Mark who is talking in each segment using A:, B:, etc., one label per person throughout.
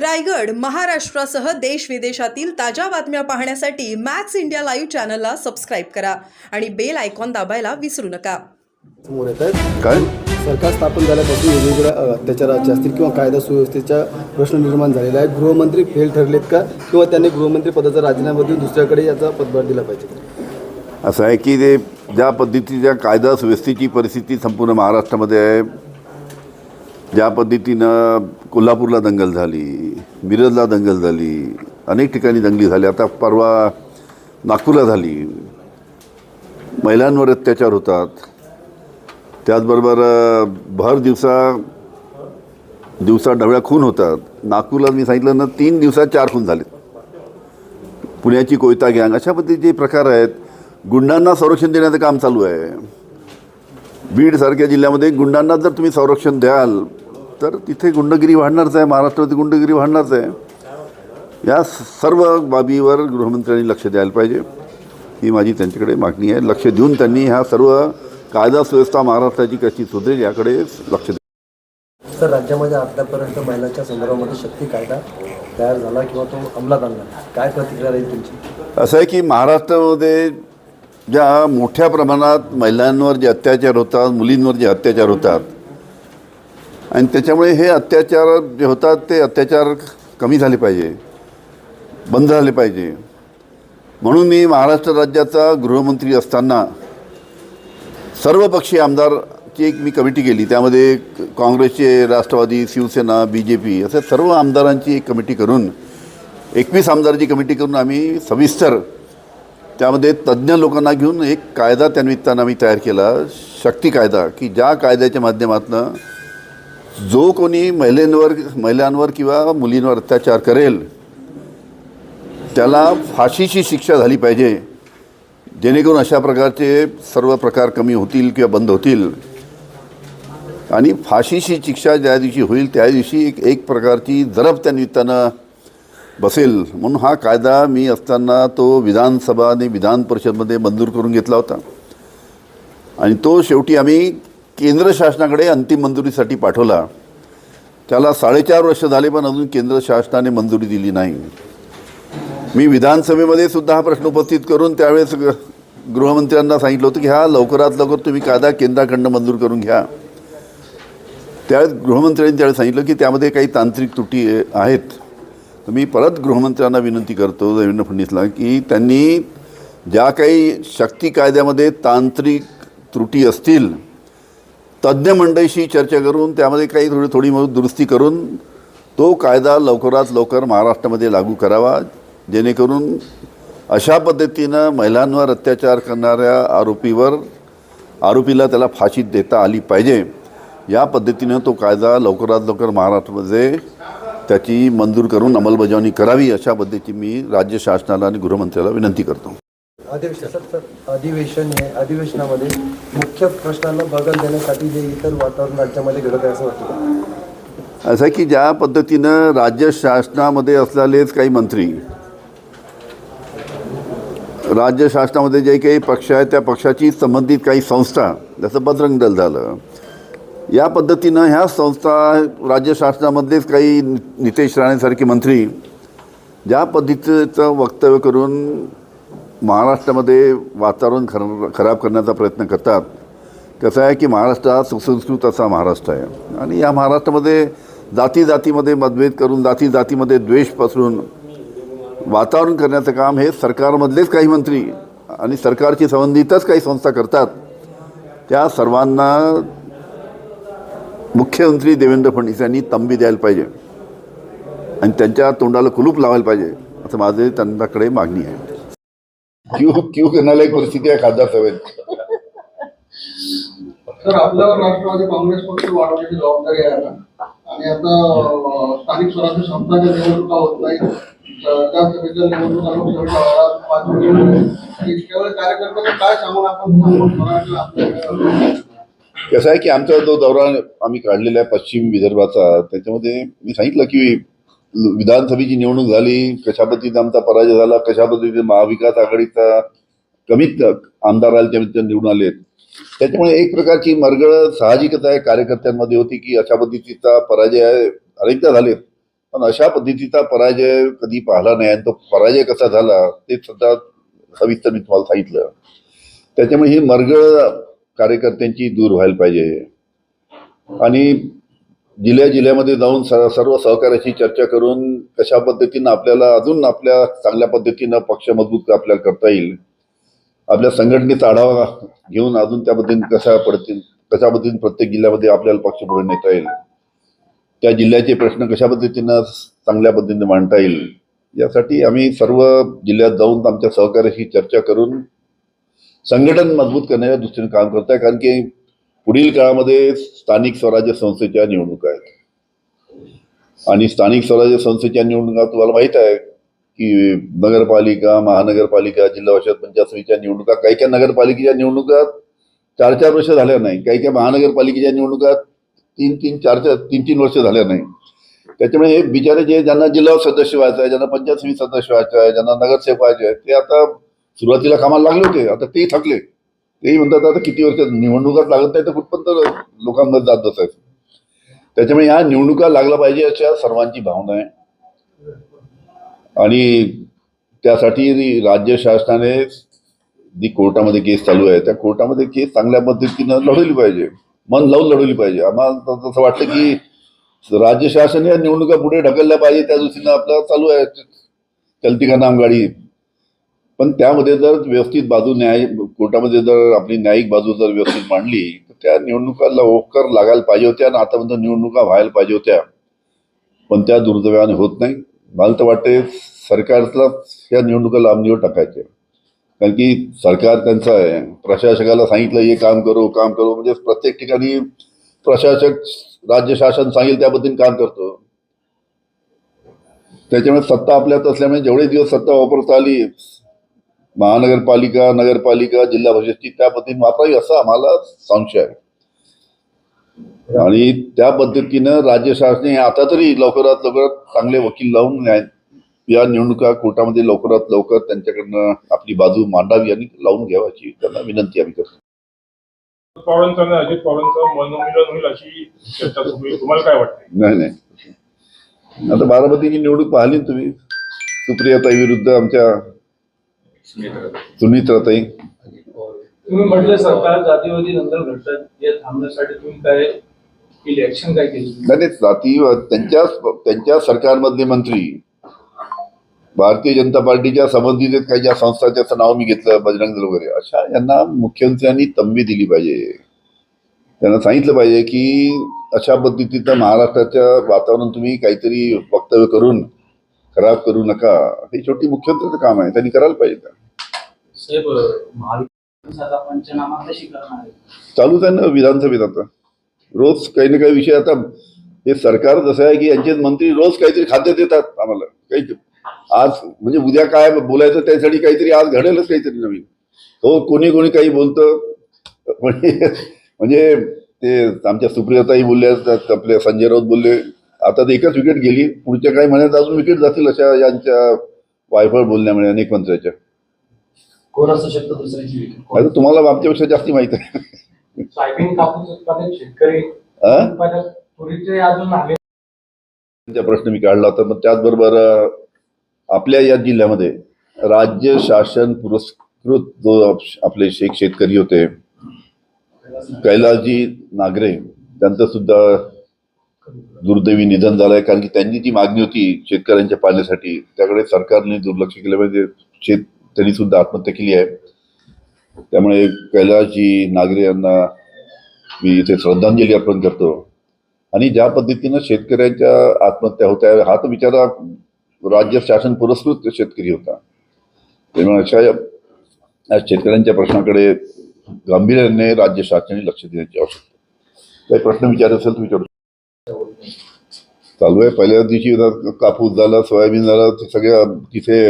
A: रायगड महाराष्ट्रासह देश विदेशातील ताज्या बातम्या पाहण्यासाठी मॅक्स इंडिया लाईव्ह चॅनलला सबस्क्राईब करा आणि बेल आयकॉन दाबायला विसरू नका
B: सरकार स्थापन झाल्यापासून वेगवेगळ्या अत्याचार अत्याचाराचे असतील किंवा कायदा सुव्यवस्थेचा प्रश्न निर्माण झालेला आहे गृहमंत्री फेल ठरलेत का किंवा त्यांनी गृहमंत्री पदाचा राजीनामा देऊन दुसऱ्याकडे याचा पदभार दिला पाहिजे
C: असं आहे की ते ज्या पद्धतीच्या कायदा सुव्यवस्थेची परिस्थिती संपूर्ण महाराष्ट्रामध्ये आहे ज्या पद्धतीनं कोल्हापूरला दंगल झाली मिरजला दंगल झाली अनेक ठिकाणी दंगली झाली आता परवा नागपूरला झाली महिलांवर अत्याचार होतात त्याचबरोबर भर दिवसा दिवसा ढवळ्या खून होतात नागपूरला मी सांगितलं ना तीन दिवसात चार खून झाले पुण्याची कोयता गँग अशा पद्धतीचे प्रकार आहेत गुंडांना संरक्षण देण्याचं काम चालू आहे बीडसारख्या जिल्ह्यामध्ये गुंडांना जर तुम्ही संरक्षण द्याल तर तिथे गुंडगिरी वाढणारच आहे महाराष्ट्रामध्ये गुंडगिरी वाढणारच आहे या सर्व बाबीवर गृहमंत्र्यांनी लक्ष द्यायला पाहिजे ही माझी त्यांच्याकडे मागणी आहे लक्ष देऊन त्यांनी ह्या सर्व कायदा सुव्यवस्था महाराष्ट्राची कशी सुधरेल याकडे लक्ष द्या
B: सर राज्यामध्ये आतापर्यंत महिलांच्या संदर्भामध्ये शक्ती कायदा तयार झाला किंवा तो अंमलात आणला काय प्रतिक्रिया राहील तुमची
C: असं आहे की महाराष्ट्रामध्ये ज्या मोठ्या प्रमाणात महिलांवर जे अत्याचार होतात मुलींवर जे अत्याचार होतात आणि त्याच्यामुळे हे अत्याचार जे होतात ते अत्याचार कमी झाले पाहिजे बंद झाले पाहिजे म्हणून मी महाराष्ट्र राज्याचा गृहमंत्री असताना सर्वपक्षीय आमदारची एक मी कमिटी केली त्यामध्ये काँग्रेसचे Rashtrawadi Shiv Sena B J P असे सर्व आमदारांची एक कमिटी करून एकवीस आमदारांची कमिटी करून आम्ही सविस्तर त्यामध्ये तज्ज्ञ लोकांना घेऊन एक कायदा त्यानिमित्तानं आम्ही तयार केला शक्ती कायदा की ज्या कायद्याच्या माध्यमातून जो कोणी महिलेंवर महिलांवर किंवा मुलींवर अत्याचार करेल त्याला फाशीची शिक्षा झाली पाहिजे जेणेकरून अशा प्रकारचे सर्व प्रकार कमी होतील किंवा बंद होतील आणि फाशीची शिक्षा ज्या दिवशी होईल त्या दिवशी एक एक प्रकारची जरब त्या निमित्तानं बसेल म्हणून हा कायदा मी असताना तो विधानसभा आणि विधान परिषदमध्ये मंजूर करून घेतला होता आणि तो शेवटी आम्ही केंद्र शासनाकडे अंतिम मंजुरीसाठी पाठवला त्याला साडेचार वर्ष झाले पण अजून केंद्र शासनाने मंजुरी दिली नाही मी विधानसभेमध्ये सुद्धा हा प्रश्न उपस्थित करून त्यावेळेस गृहमंत्र्यांना सांगितलं होतं की हा लवकरात लवकर तुम्ही कायदा केंद्राकडनं मंजूर करून घ्या त्यावेळेस गृहमंत्र्यांनी त्यावेळेस सांगितलं की त्यामध्ये काही तांत्रिक तुटी आहेत तर मी परत गृहमंत्र्यांना विनंती करतो देवेंद्र फडणवीसला की त्यांनी ज्या काही शक्ती कायद्यामध्ये तांत्रिक त्रुटी असतील तज्ज्ञ मंडळीशी चर्चा करून त्यामध्ये काही थोडी थोडी मदत दुरुस्ती करून तो कायदा लवकरात लवकर महाराष्ट्रामध्ये लागू करावा जेणेकरून अशा पद्धतीनं महिलांवर अत्याचार करणाऱ्या आरोपीवर आरोपीला त्याला फाशी देता आली पाहिजे या पद्धतीनं तो कायदा लवकरात लवकर महाराष्ट्रामध्ये त्याची मंजूर करून अंमलबजावणी करावी अशा पद्धतीची मी राज्य शासनाला आणि गृहमंत्र्याला विनंती करतो
B: अधिवेशन अधिवेशन हे अधिवेशनामध्ये मुख्य प्रश्नांना बगल देण्यासाठी जे इतर वातावरण राज्यामध्ये घडत आहे असं वाटतं
C: असं की ज्या पद्धतीनं राज्य शासनामध्ये असलेलेच काही मंत्री राज्य शासनामध्ये जे काही पक्ष आहेत त्या पक्षाची संबंधित काही संस्था जसं बजरंग दल झालं या पद्धतीनं ह्या संस्था राज्य शासनामधलेच काही नितेश राणेसारखे मंत्री ज्या पद्धतीचं वक्तव्य करून महाराष्ट्रामध्ये वातावरण खर खराब करण्याचा प्रयत्न करतात कसं आहे की महाराष्ट्र हा सुसंस्कृत असा महाराष्ट्र आहे आणि या महाराष्ट्रामध्ये जाती जातीमध्ये मतभेद करून जाती जातीमध्ये द्वेष पसरून वातावरण करण्याचं काम हे सरकारमधलेच काही मंत्री आणि सरकारची संबंधितच काही संस्था करतात त्या सर्वांना मुख्यमंत्री देवेंद्र फडणवीस यांनी तंबी द्यायला पाहिजे आणि त्यांच्या तोंडाला कुलूप लावायला पाहिजे असं माझे त्यांच्याकडे मागणी आहे क्यू क्यू करण्याला एक परिस्थिती आहे खासदार सभेत
D: आपल्यावर राष्ट्रवादी काँग्रेस पक्ष वाढवण्याची जबाबदारी आहे आणि आता स्थानिक स्वराज्य संस्थांच्या निवडणुका होत नाही त्या सभेच्या निवडणुका लोकसभेच्या कार्यकर्त्यांना काय सांगून आपण
C: कसं आहे की आमचा जो दौरा आम्ही काढलेला आहे पश्चिम विदर्भाचा त्याच्यामध्ये मी सांगितलं की विधानसभेची निवडणूक झाली कशा पद्धतीने आमचा पराजय झाला कशा पद्धतीने महाविकास आघाडीचा कमीत आमदार आले निवडून आले त्याच्यामुळे एक प्रकारची मरगळ साहजिकच आहे कार्यकर्त्यांमध्ये होती की अशा पद्धतीचा पराजय अनेकदा झाले पण अशा पद्धतीचा पराजय कधी पाहिला नाही आणि तो पराजय कसा झाला ते सुद्धा सविस्तर मी तुम्हाला सांगितलं त्याच्यामुळे ही मरगळ कार्यकर्त्यांची दूर व्हायला पाहिजे आणि जिल्ह्या जिल्ह्यामध्ये जाऊन सर्व सहकार्याशी चर्चा करून कशा पद्धतीनं आपल्याला अजून आपल्या चांगल्या पद्धतीनं पक्ष मजबूत आपल्याला करता येईल आपल्या संघटनेचा आढावा घेऊन अजून त्या पद्धतीने कशा पडतील कशा पद्धतीने प्रत्येक जिल्ह्यामध्ये आपल्याला पक्ष पुढे नेता येईल त्या जिल्ह्याचे प्रश्न कशा पद्धतीनं चांगल्या पद्धतीने मांडता येईल यासाठी आम्ही सर्व जिल्ह्यात जाऊन आमच्या सहकार्याशी चर्चा करून संघटन मजबूत करण्याच्या दृष्टीने काम करत आहे कारण की पुढील काळामध्ये स्थानिक स्वराज्य संस्थेच्या निवडणुका आहेत आणि स्थानिक स्वराज्य संस्थेच्या निवडणुका तुम्हाला माहित आहे की नगरपालिका महानगरपालिका जिल्हा परिषद पंचायत समितीच्या निवडणुका काही काही नगरपालिकेच्या निवडणुका चार चार वर्ष झाल्या नाही काही काही महानगरपालिकेच्या निवडणुका तीन तीन चार चार तीन तीन वर्ष झाल्या नाही त्याच्यामुळे हे बिचारे जे ज्यांना जिल्हा सदस्य व्हायचं आहे ज्यांना पंचायत समिती सदस्य व्हायचं आहे ज्यांना नगरसेवक व्हायचे ते आता सुरुवातीला कामाला लागले होते आता ते थकले तेही म्हणतात आता किती वर्ष निवडणुकाच लागत नाही तर कुठपर्यंत लोकांमध्ये जात बसायचं त्याच्यामुळे या निवडणुका लागल्या पाहिजे अशा सर्वांची भावना आहे आणि त्यासाठी राज्य शासनाने जी कोर्टामध्ये केस चालू आहे त्या कोर्टामध्ये केस चांगल्या पद्धतीनं लढवली पाहिजे मन लावून लढवली पाहिजे आम्हाला तसं वाटतं की राज्य शासन या निवडणुका पुढे ढकलल्या पाहिजे त्या दृष्टीनं आपला चालू आहे चलती का नाम गाडी पण त्यामध्ये जर व्यवस्थित बाजू न्याय कोर्टामध्ये जर आपली न्यायिक बाजू जर व्यवस्थित मांडली तर त्या निवडणुकाला ओकर लागायला पाहिजे होत्या आणि आतापर्यंत निवडणुका व्हायला पाहिजे होत्या पण त्या दुर्दैवाने होत नाही मला तर वाटते सरकारलाच या निवडणुका लांबणीवर टाकायचे कारण की सरकार त्यांचं आहे प्रशासकाला सांगितलं हे काम करू काम करू म्हणजे प्रत्येक ठिकाणी प्रशासक राज्य शासन सांगेल त्याबद्दल काम करतो त्याच्यामुळे सत्ता आपल्यात असल्यामुळे जेवढे दिवस सत्ता वापरता आली महानगरपालिका नगरपालिका जिल्हा परिषदची त्या पद्धतीने वापरावी असा आम्हाला संशय आहे आणि त्या पद्धतीनं राज्य शासने आता तरी लवकरात लवकर चांगले वकील लावून या निवडणुका कोर्टामध्ये लवकरात लवकर त्यांच्याकडनं आपली बाजू मांडावी आणि लावून घ्यावाची त्यांना विनंती आम्ही
D: करतो अजित पवारांचं मनोमिलन होईल अशी तुम्हाला काय
C: नाही नाही आता बारामतीची निवडणूक पाहिली तुम्ही सुप्रियाताई विरुद्ध आमच्या तुम्ही
D: म्हटलं सरकार जातीवादी नंतर थांबण्यासाठी तुम्ही काय नाही
C: जातीवाद त्यांच्या त्यांच्या सरकारमधले मंत्री भारतीय जनता पार्टीच्या संबंधित काही ज्या संस्था त्याचं नाव मी घेतलं बजरंग दल वगैरे अशा यांना मुख्यमंत्र्यांनी तंबी दिली पाहिजे त्यांना सांगितलं पाहिजे की अशा पद्धतीचं महाराष्ट्राच्या वातावरण तुम्ही काहीतरी वक्तव्य करून खराब करू नका हे छोटी मुख्यमंत्र्यांचं काम आहे त्यांनी करायला पाहिजे का चालूच आहे ना विधानसभेत आता रोज काही ना काही विषय आता हे सरकार जसं आहे की यांचे मंत्री रोज काहीतरी खाद्य देतात आम्हाला काही आज म्हणजे उद्या काय बोलायचं त्यासाठी काहीतरी आज घडेलच काहीतरी नवीन हो कोणी कोणी काही बोलत म्हणजे, म्हणजे ते आमच्या सुप्रियताही बोलल्या आपले संजय राऊत बोलले आता तर एकच विकेट गेली पुढच्या काही महिन्यात अजून विकेट जातील अशा यांच्या वायफळ बोलण्यामुळे अनेक मंत्र्याच्या
D: कोण विकेट
C: तुम्हाला आमच्यापेक्षा जास्त माहित आहे शेतकरी प्रश्न मी काढला होता मग त्याचबरोबर आपल्या या जिल्ह्यामध्ये राज्य शासन पुरस्कृत जो आपले शेख शेतकरी होते कैलासजी नागरे त्यांचं सुद्धा दुर्दैवी निधन झालंय कारण की त्यांनी जी मागणी होती शेतकऱ्यांच्या पाण्यासाठी त्याकडे सरकारने दुर्लक्ष केलं पाहिजे शेत त्यांनी सुद्धा आत्महत्या केली आहे त्यामुळे कैलासजी नागरे यांना मी इथे श्रद्धांजली अर्पण करतो आणि ज्या पद्धतीनं शेतकऱ्यांच्या आत्महत्या होत्या हा तर बिचारा राज्य शासन पुरस्कृत शेतकरी होता त्यामुळे अशा शेतकऱ्यांच्या प्रश्नाकडे गांभीर्याने राज्य शासनाने लक्ष देण्याची आवश्यकता काही प्रश्न विचारत असेल तर विचारू चालू आहे पहिल्या दिवशी कापूस झाला सोयाबीन झाला सगळ्या तिथे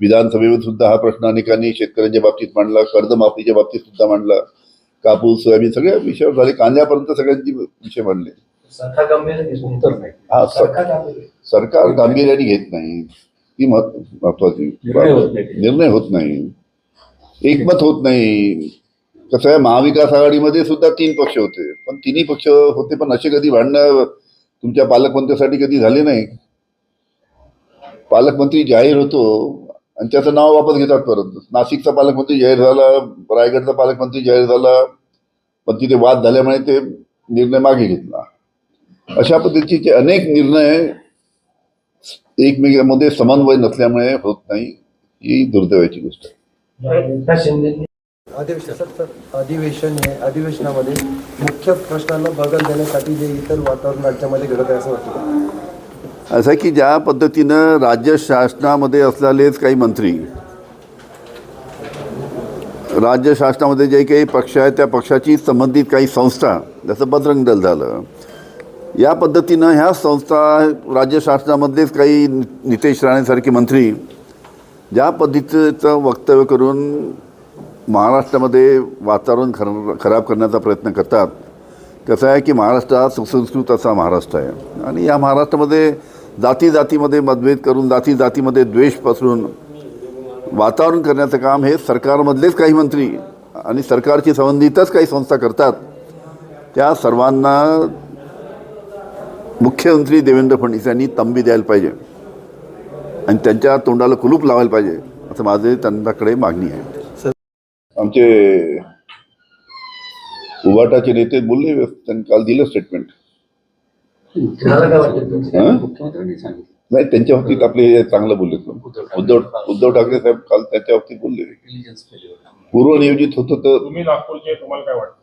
C: विधानसभेवर सुद्धा हा प्रश्न अनेकांनी शेतकऱ्यांच्या बाबतीत मांडला कर्जमाफीच्या बाबतीत सुद्धा मांडला कापूस सोयाबीन सगळ्या विषयावर झाले कांद्यापर्यंत सगळ्यांची विषय मांडले हा सरकार गांभीर्याने घेत नाही ती
D: महत्वाची
C: निर्णय होत नाही एकमत होत नाही कसं आहे महाविकास आघाडीमध्ये सुद्धा तीन पक्ष होते पण तिन्ही पक्ष होते पण असे कधी भांडणं तुमच्या पालकमंत्र्यासाठी कधी झाले नाही पालकमंत्री जाहीर होतो आणि त्याचं नाव वापस घेतात परत नाशिकचा पालकमंत्री जाहीर झाला रायगडचा पालकमंत्री जाहीर झाला पण तिथे वाद झाल्यामुळे ते निर्णय मागे घेतला अशा पद्धतीचे अनेक निर्णय एकमेकांमध्ये समन्वय नसल्यामुळे होत नाही ही दुर्दैवाची गोष्ट
B: आहे अधिवेशन हे अधिवेशनामध्ये मुख्य प्रश्नांना बगल देण्यासाठी जे इतर वातावरण राज्यामध्ये घडत आहे असं वाटतं
C: असं की ज्या पद्धतीनं राज्य शासनामध्ये असलेलेच काही मंत्री राज्य शासनामध्ये जे काही पक्ष आहेत त्या पक्षाची संबंधित काही संस्था जसं बजरंग दल झालं या पद्धतीनं ह्या संस्था राज्य शासनामधलेच काही नितेश राणेसारखे मंत्री ज्या पद्धतीचं वक्तव्य करून महाराष्ट्रामध्ये वातावरण खर खराब करण्याचा प्रयत्न करतात कसं आहे की महाराष्ट्र हा सुसंस्कृत असा महाराष्ट्र आहे आणि या महाराष्ट्रामध्ये जाती जातीमध्ये मतभेद करून जाती जातीमध्ये द्वेष पसरून वातावरण करण्याचं काम हे सरकारमधलेच काही मंत्री आणि सरकारची संबंधितच काही संस्था करतात त्या सर्वांना मुख्यमंत्री देवेंद्र फडणवीस यांनी तंबी द्यायला पाहिजे आणि त्यांच्या तोंडाला कुलूप लावायला पाहिजे असं माझे त्यांच्याकडे मागणी आहे आमचे उभाटाचे नेते बोलले त्यांनी काल दिलं स्टेटमेंट नाही त्यांच्या बाबतीत आपले चांगलं बोलले उद्धव उद्धव ठाकरे साहेब काल त्याच्या बाबतीत बोलले पूर्वनियोजित होतं तर
D: तुम्हाला काय वाटतं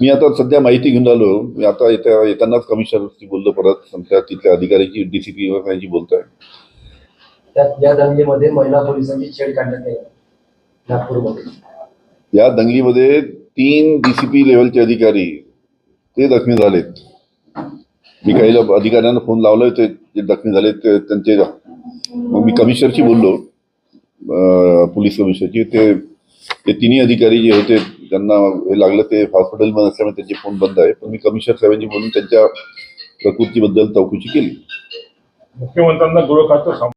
C: मी आता सध्या माहिती घेऊन आलो मी आता येत्या येतानाच कमिशनरशी बोललो परत समजा तिथल्या अधिकाऱ्याची डीसीपी यांची बोलतोय
D: या दंगेमध्ये महिला पोलिसांची छेड काढण्यात नागपूरमध्ये
C: या दंगलीमध्ये तीन डीसीपी लेवलचे अधिकारी ते जखमी झालेत मी काही अधिकाऱ्यांना फोन लावला ते जे जखमी झाले ते त्यांचे मग मी कमिशनरशी बोललो पोलीस कमिशनरची ते ते तिन्ही अधिकारी जे होते त्यांना हे लागलं ते हॉस्पिटलमध्ये असल्यामुळे त्यांचे फोन बंद आहे पण मी कमिशनर साहेबांची बोलून त्यांच्या प्रकृतीबद्दल चौकशी केली मुख्यमंत्र्यांना गृह